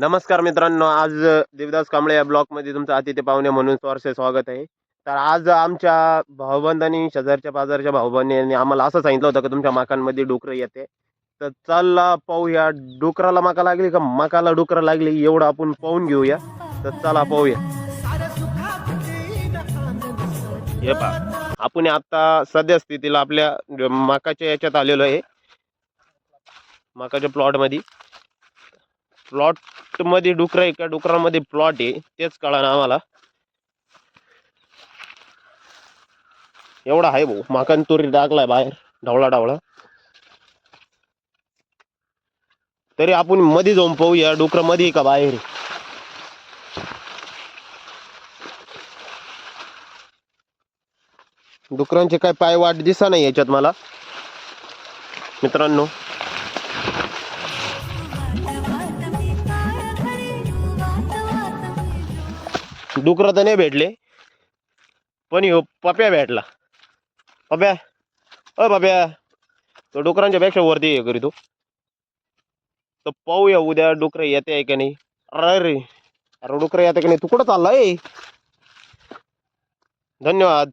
नमस्कार मित्रांनो आज देवदास कांबळे या ब्लॉकमध्ये तुमचं अतिथी पाहुणे म्हणून स्वारसे स्वागत आहे. तर आज आमच्या भाऊबंधांनी शेजारच्या पाजारच्या भाऊबंधांनी आम्हाला असं सांगितलं होतं की तुमच्या माकांमध्ये डुकरं येते. तर चला पाहूया डुकराला माका लागली का माकाला डुकरं लागली एवढं आपण पाहून घेऊया. तर चला पाहूया. हे पहा आपण आता सध्या स्थितीला आपल्या माकाच्या याच्यात आलेलो आहे. माकाच्या प्लॉटमध्ये प्लॉट मध्ये डुकर आहे का? डुकरामध्ये प्लॉट आहे. तेच कळा ना आम्हाला. एवढा आहे भाऊ. माकान तुरी टाकलाय बाहेर. ढवळा ढवळा. तरी आपण मध्ये जाऊन पाहूया. डुकरमध्ये का बाहेर? डुकरांचे काय पाय वाट दिसा नाही याच्यात मला. मित्रांनो. डुकरं तर नाही भेटले. पण हो पप्या भेटला. पप्या? अ पप्या तो डुकरांच्या पेक्षा वरती हे करी तो. तर पाहूया उद्या डुकरं येते आहे का नाही. अरे रे अरे डुकरं येते का नाही? तू कुठं चाललाय? धन्यवाद.